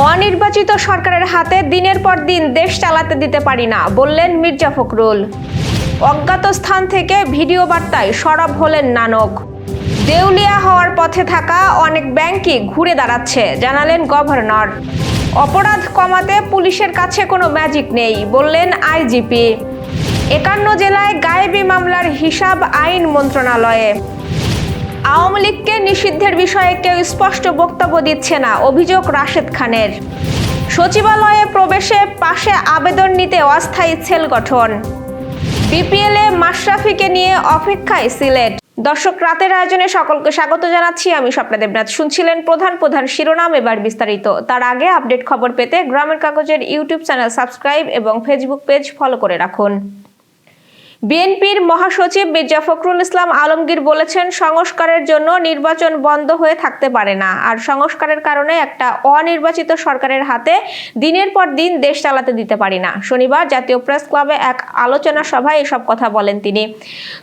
অনির্বাচিত সরকারের হাতে দিনের পর দিন দেশ চালাতে দিতে পারি না, বললেন মির্জা ফখরুল। অজ্ঞাত স্থান থেকে ভিডিও বার্তায় সরব হলেন নানক। দেউলিয়া হওয়ার পথে থাকা অনেক ব্যাংকই ঘুরে দাঁড়াচ্ছে, জানালেন গভর্নর। অপরাধ কমাতে পুলিশের কাছে কোনো ম্যাজিক নেই, বললেন আইজিপি। একান্ন জেলায় গায়েবী মামলার হিসাব আইন মন্ত্রণালয়ে। আওয়ামী লীগকে নিষিদ্ধের বিষয়ে কেউ স্পষ্ট বক্তব্য দিচ্ছে না, অভিযোগ রাশেদ খানের। সচিবালয়ে প্রবেশে পাশে আবেদন নিতে অস্থায়ী সেল গঠন। বিপিএলে মাশরাফিকে নিয়ে অপেক্ষায় সিলেট। দর্শক, রাতের আয়োজনে সকলকে স্বাগত জানাচ্ছি। আমি স্বপ্না দেবনাথ। শুনছিলেন প্রধান প্রধান শিরোনাম এবার বিস্তারিত। তার আগে আপডেট খবর পেতে গ্রামের কাগজের ইউটিউব চ্যানেল সাবস্ক্রাইব এবং ফেসবুক পেজ ফলো করে রাখুন। বিএনপির মহাসচিব মির্জা ফখরুল ইসলাম আলমগীর বলেছেন, সংস্কারের জন্য নির্বাচন বন্ধ হয়ে থাকতে পারে না। আর সংস্কারের কারণে একটা অনির্বাচিত সরকারের হাতে দিনের পর দিন দেশ চালাতে দিতে পারি না। শনিবার জাতীয় প্রেস ক্লাবে এক আলোচনা সভায় এসব কথা বলেন তিনি।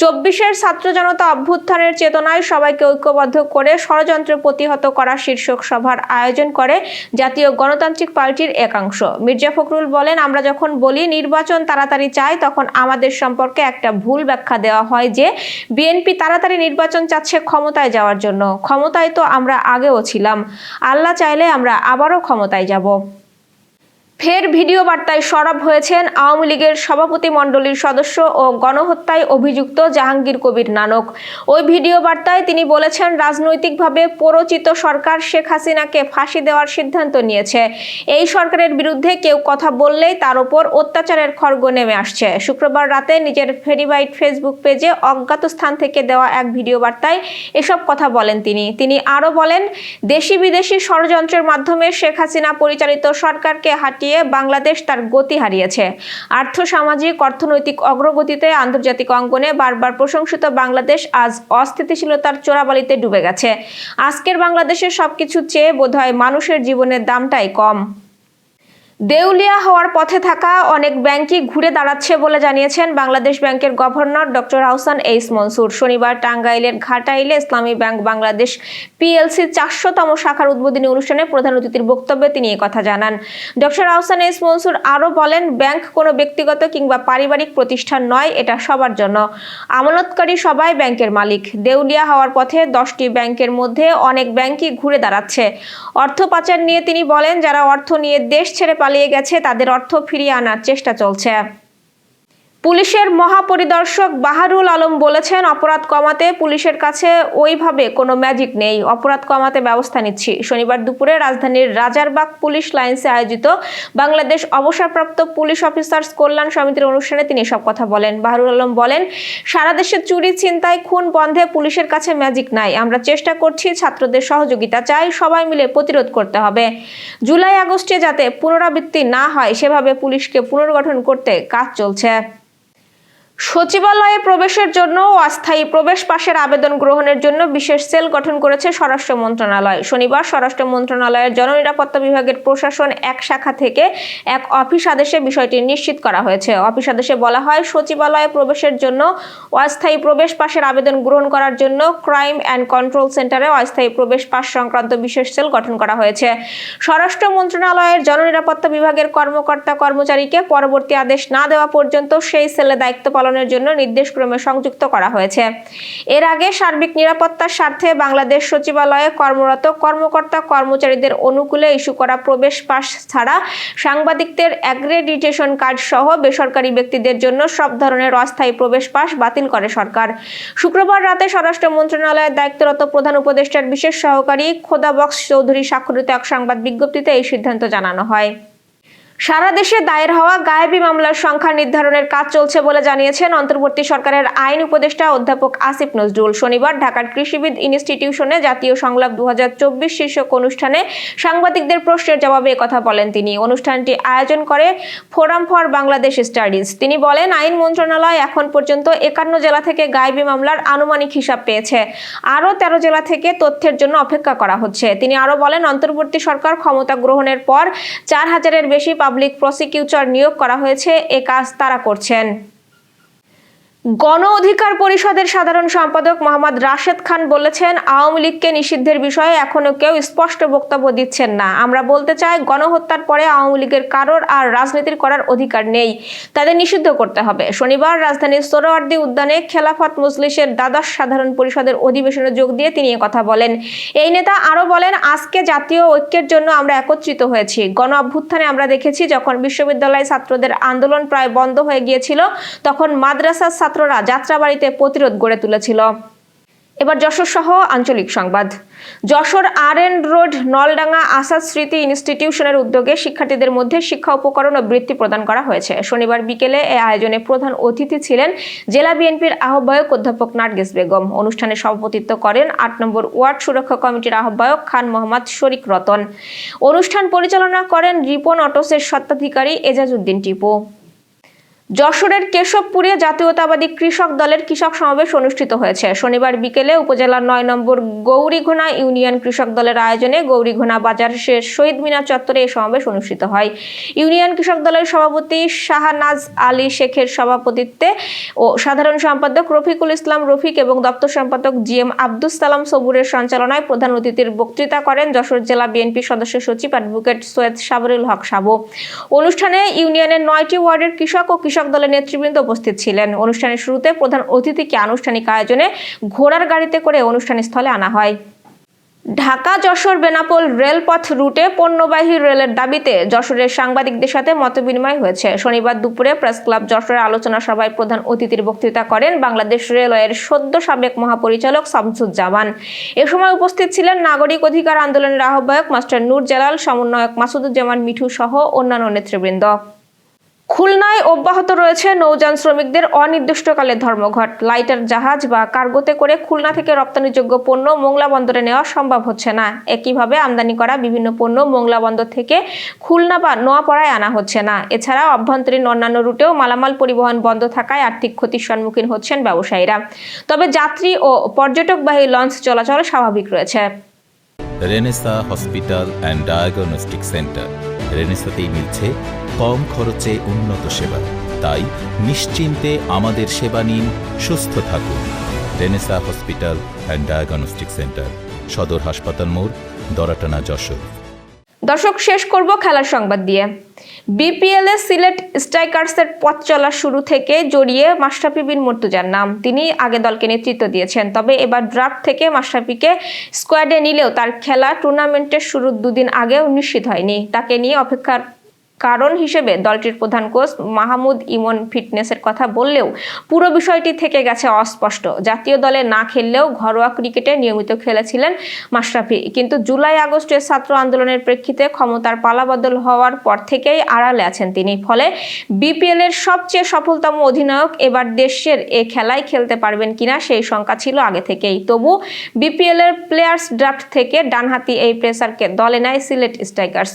চব্বিশের ছাত্র জনতা অভ্যুত্থানের চেতনায় সবাইকে ঐক্যবদ্ধ করে ষড়যন্ত্র প্রতিহত করা শীর্ষক সভার আয়োজন করে জাতীয় গণতান্ত্রিক পার্টির একাংশ। মির্জা ফখরুল বলেন, আমরা যখন বলি, নির্বাচন তাড়াতাড়ি চাই, তখন আমাদের সম্পর্কে একটা ভুল ব্যাখ্যা দেওয়া হয় যে বিএনপি তাড়াতাড়ি নির্বাচন চাচ্ছে ক্ষমতায় যাওয়ার জন্য। ক্ষমতায় তো আমরা আগেও ছিলাম। আল্লাহ চাইলে আমরা আবারও ক্ষমতায় যাব। ফের ভিডিও বার্তায় সরব হয়েছেন আওয়ামী লীগের সভাপতি মণ্ডলীর সদস্য ও গণহত্যায় অভিযুক্ত জাহাঙ্গীর কবির নানক। ওই ভিডিও বার্তায় তিনি বলেছেন, রাজনৈতিকভাবে পরচিত সরকার শেখ হাসিনাকে ফাঁসি দেওয়ার সিদ্ধান্ত নিয়েছে। এই সরকারের বিরুদ্ধে কেউ কথা বললেই তার ওপর অত্যাচারের খড়গ নেমে আসছে। শুক্রবার রাতে নিজের ভেরিফাইড ফেসবুক পেজে অজ্ঞাত স্থান থেকে দেওয়া এক ভিডিও বার্তায় এসব কথা বলেন তিনি। তিনি আরও বলেন দেশি বিদেশি ষড়যন্ত্রের মাধ্যমে শেখ হাসিনা পরিচালিত সরকারকে হাটিয়ে বাংলাদেশ তার গতি হারিয়েছে। আর্থ সামাজিক অর্থনৈতিক অগ্রগতিতে আন্তর্জাতিক অঙ্গনে বারবার প্রশংসিত বাংলাদেশ আজ অস্থিতিশীলতার চোরাবালিতে ডুবে গেছে। আজকের বাংলাদেশের সবকিছু চেয়ে বোধহয় মানুষের জীবনের দামটাই কম। দেউলিয়া হওয়ার পথে থাকা অনেক ব্যাংকই ঘুরে দাঁড়াচ্ছে বলে জানিয়েছেন বাংলাদেশ ব্যাংকের governor doctor Ahsan H Mansur. শনিবার টাঙ্গাইলের ঘাটাইলে ইসলামী ব্যাংক বাংলাদেশ পিএলসি চারশোতম শাখার উদ্বোধনী অনুষ্ঠানে প্রধান অতিথির বক্তব্যে তিনি কথা জানান। ডক্টর হাউসান এইস মনসুর আরও বলেন, ব্যাংক কোনো ব্যক্তিগত কিংবা পারিবারিক প্রতিষ্ঠান নয়, এটা সবার জন্য। আমানতকারী সবাই ব্যাংকের মালিক। দেউলিয়া হওয়ার পথে দশটি ব্যাংকের মধ্যে অনেক ব্যাংকই ঘুরে দাঁড়াচ্ছে। অর্থ পাচার নিয়ে তিনি বলেন, যারা অর্থ নিয়ে দেশ ছেড়ে পালিয়ে গেছে তাদের অর্থ ফিরিয়ে আনার চেষ্টা চলছে। পুলিশের মহাপরিদর্শক বাহারুল আলম বলেছেন, অপরাধ কমাতে পুলিশের কাছে ওইভাবে কোনো ম্যাজিক নেই। অপরাধ কমাতে ব্যবস্থা নিচ্ছি। শনিবার দুপুরে রাজধানীর রাজারবাগ পুলিশ লাইন্সে আয়োজিত বাংলাদেশ অবসরপ্রাপ্ত পুলিশ অফিসার্স কল্যাণ সমিতির অনুষ্ঠানে তিনি সব কথা বলেন। বাহারুল আলম বলেন, সারা দেশে চুরি, ছিনতাই, খুন বন্ধে পুলিশের কাছে ম্যাজিক নাই। আমরা চেষ্টা করছি, ছাত্রদের সহযোগিতা চাই, সবাই মিলে প্রতিরোধ করতে হবে। জুলাই আগস্টে যাতে পুনরাবৃত্তি না হয়, সেভাবে পুলিশকে পুনর্গঠন করতে কাজ চলছে। সচিবালয়ে প্রবেশের জন্য অস্থায়ী প্রবেশ পাশের আবেদন গ্রহণের জন্য বিশেষ সেল গঠন করেছে স্বরাষ্ট্র মন্ত্রণালয়। শনিবার স্বরাষ্ট্র মন্ত্রণালয়ের জননিরাপত্তা বিভাগের প্রশাসন এক শাখা থেকে এক অফিস আদেশে বিষয়টি নিশ্চিত করা হয়েছে। অফিস আদেশে বলা হয়, সচিবালয়ে প্রবেশের জন্য অস্থায়ী প্রবেশ পাশের আবেদন গ্রহণ করার জন্য ক্রাইম অ্যান্ড কন্ট্রোল সেন্টারে অস্থায়ী প্রবেশ পাস সংক্রান্ত বিশেষ সেল গঠন করা হয়েছে। স্বরাষ্ট্র মন্ত্রণালয়ের জননিরাপত্তা বিভাগের কর্মকর্তা কর্মচারীকে পরবর্তী আদেশ না দেওয়া পর্যন্ত সেই সেলে দায়িত্ব পালনের জন্য নির্দেশক্রমে সংযুক্ত করা হয়েছে। এর আগে সার্বিক নিরাপত্তার স্বার্থে বাংলাদেশ সচিবালয়ে কর্মরত কর্মকর্তা কর্মচারীদের অনুকূলে ইস্যু করা প্রবেশ পাস ছাড়া সাংবাদিকদের অ্যাগ্রেডিটেশন কার্ড সহ বেসরকারি ব্যক্তিদের জন্য সব ধরনের অস্থায়ী প্রবেশ পাস বাতিল করে সরকার। শুক্রবার রাতে স্বরাষ্ট্র মন্ত্রণালয়ের দায়িত্বরত প্রধান উপদেষ্টার বিশেষ সহকারী খোদা বক্স চৌধুরী স্বাক্ষরিত এক সংবাদ বিজ্ঞপ্তিতে এই সিদ্ধান্ত জানানো হয়। সারা দেশে দায়ের হওয়া গায়েবী মামলার সংখ্যা নির্ধারণের কাজ চলছে বলে জানিয়েছেন অন্তর্বর্তী সরকারের আইন উপদেষ্টা অধ্যাপক আসিফ নজরুল। শনিবার ঢাকার কৃষিবিদ ইনস্টিটিউশনে জাতীয় সংলাপ দু হাজার চব্বিশ শীর্ষক অনুষ্ঠানে সাংবাদিকদের প্রশ্নের জবাবে কথা বলেন তিনি। অনুষ্ঠানটি আয়োজন করে ফোরাম ফর বাংলাদেশ স্টাডিজ। তিনি বলেন, আইন মন্ত্রণালয় এখন পর্যন্ত একান্ন জেলা থেকে গায়েবী মামলার আনুমানিক হিসাব পেয়েছে। আরও তেরো জেলা থেকে তথ্যের জন্য অপেক্ষা করা হচ্ছে। তিনি আরও বলেন, অন্তর্বর্তী সরকার ক্ষমতা গ্রহণের পর চার হাজারের বেশি পাবলিক প্রসিকিউটর নিয়োগ করা হয়েছে এ কাজ তারা করছেন। গণ অধিকার পরিষদের সাধারণ সম্পাদক মোহাম্মদ রাশেদ খান বলেছেন, আওয়ামী লীগকে নিষিদ্ধের বিষয়ে এখনও কেউ স্পষ্ট বক্তব্য দিচ্ছেন না। আমরা বলতে চাই, গণহত্যার পরে আওয়ামী লীগের কারোর আর রাজনীতির করার অধিকার নেই। তাদের নিষিদ্ধ করতে হবে। শনিবার রাজধানীর সোহরাওয়ার্দী উদ্যানে খেলাফত মজলিসের দ্বাদশ সাধারণ পরিষদের অধিবেশনে যোগ দিয়ে তিনি কথা বলেন। এই নেতা আরও বলেন, আজকে জাতীয় ঐক্যের জন্য আমরা একত্রিত হয়েছি। গণ অভ্যুত্থানে আমরা দেখেছি, যখন বিশ্ববিদ্যালয় ছাত্রদের আন্দোলন প্রায় বন্ধ হয়ে গিয়েছিল, তখন মাদ্রাসার ছাত্ররা যাত্রাবাড়িতে প্রতিরোধ গড়ে তুলেছিল। এবার যশোর সহ আঞ্চলিক সংবাদ। Jashore R N road Naldanga Asad Smriti ইনস্টিটিউশনের উদ্যোগে শিক্ষার্থীদের মধ্যে শিক্ষা উপকরণ ও বৃত্তি প্রদান করা হয়েছে। শনিবার বিকেলে এ আয়োজনে প্রধান অতিথি ছিলেন জেলা বিএনপির আহ্বায়ক অধ্যাপক নার্গিস বেগম। অনুষ্ঠানে সভাপতিত্ব করেন আট নম্বর ওয়ার্ড সুরক্ষা কমিটির আহ্বায়ক খান মোহাম্মদ শরিক রতন। অনুষ্ঠান পরিচালনা করেন রিপন অটোসের স্বত্বাধিকারী এজাজউদ্দিন টিপু। যশোরের কেশবপুরে জাতীয়তাবাদী কৃষক দলের কৃষক সমাবেশ অনুষ্ঠিত হয়েছে। শনিবার বিকেলে উপজেলার নয় নম্বর গৌরীঘোনা ইউনিয়ন কৃষক দলের আয়োজনে গৌরীঘোনা বাজার শেষ শহীদ মিনার চত্বরে এই সমাবেশ অনুষ্ঠিত হয়। ইউনিয়ন কৃষক দলের সভাপতি শাহনাজ আলী শেখের সভাপতিত্বে ও সাধারণ সম্পাদক রফিকুল ইসলাম রফিক এবং দপ্তর সম্পাদক জি এম আব্দুস সালাম সবুরের সঞ্চালনায় প্রধান অতিথির বক্তৃতা করেন যশোর জেলা বিএনপি সদস্য সচিব অ্যাডভোকেট সৈয়দ সাবরুল হক সাবু। অনুষ্ঠানে ইউনিয়নের নয়টি ওয়ার্ডের কৃষক ও কৃষক দলের নেতৃবৃন্দ উপস্থিত ছিলেন। অনুষ্ঠানের শুরুতে প্রধান অতিথিকে আনুষ্ঠানিক আয়োজনে ঘোড়ার গাড়িতে করে অনুষ্ঠান স্থলে আনা হয়। ঢাকা যশোর বেনাপোল রেলপথ রুটে পণ্যবাহী রেলের দাবিতে যশোরের সাংবাদিকদের সাথে মতবিনিময় হয়েছে। শনিবার দুপুরে প্রেস ক্লাব যশোরের আলোচনা সভায় প্রধান অতিথির বক্তৃতা করেন বাংলাদেশ রেলওয়ের সদ্য সাবেক মহাপরিচালক শামসুজ্জামান। এ সময় উপস্থিত ছিলেন নাগরিক অধিকার আন্দোলনের আহ্বায়ক মাস্টার নূর জালাল, সমন্বয়ক মাসুদুজ্জামান মিঠু সহ অন্যান্য নেতৃবৃন্দ। খুলনায় অব্যাহত রয়েছে নৌযান শ্রমিকদের অনির্দিষ্টকালের ধর্মঘট। লাইটার, জাহাজ বা কার্গোতে করে খুলনা থেকে রপ্তানিযোগ্য পণ্য মোংলা বন্দরে নেওয়া সম্ভব হচ্ছে না। একইভাবে আমদানি করা বিভিন্ন পণ্য মোংলা বন্দর থেকে খুলনা বা নোয়াপাড়ায় আনা হচ্ছে না। এছাড়া অভ্যন্তরীণ অন্যান্য রুটেও মালামাল পরিবহন বন্ধ থাকায় আর্থিক ক্ষতির সম্মুখীন হচ্ছেন ব্যবসায়ীরা। তবে যাত্রী ও পর্যটকবাহী লঞ্চ চলাচল স্বাভাবিক রয়েছে। Renaissance hospital and diagnostic centre. রেনেসাতেই মিলছে কম খরচে উন্নত সেবা। তাই নিশ্চিন্তে আমাদের সেবা নিন, সুস্থ থাকুন। Renaissance hospital and diagnostic centre, সদর হাসপাতাল মোড়, দরাটানা যশোর। দর্শক, শেষ করব খেলার সংবাদ দিয়ে। বিপিএল এ সিলেট স্ট্রাইকার্সের পথ চলা শুরু থেকে জড়িয়ে মাশরাফি বিন মর্তুজার নাম। তিনি আগে দলকে নেতৃত্ব দিয়েছেন, তবে এবার ড্রাফট থেকে মাশরাফিকে স্কোয়াডে নিলেও তার খেলা টুর্নামেন্টের শুরুর দুদিন আগেও নিশ্চিত হয়নি। তাকে নিয়ে অপেক্ষার কারণ হিসেবে দলটির প্রধান কোচ মাহমুদ ইমন ফিটনেসের কথা বললেও পুরো বিষয়টি থেকে গেছে অস্পষ্ট। জাতীয় দলে না খেললেও ঘরোয়া ক্রিকেটে নিয়মিত খেলেছিলেন মাশরাফি। কিন্তু জুলাই আগস্টের ছাত্র আন্দোলনের প্রেক্ষিতে ক্ষমতার পালাবদল হওয়ার পর থেকেই আড়ালে আছেন তিনি। ফলে বিপিএল এর সবচেয়ে সফলতম অধিনায়ক এবার দেশের এ খেলায় খেলতে পারবেন কিনা সেই শঙ্কা ছিল আগে থেকেই। তবু বিপিএল এর প্লেয়ার্স ড্রাফট থেকে ডানহাতি এই প্রেসারকে দলে নেয় সিলেট স্ট্রাইকার্স।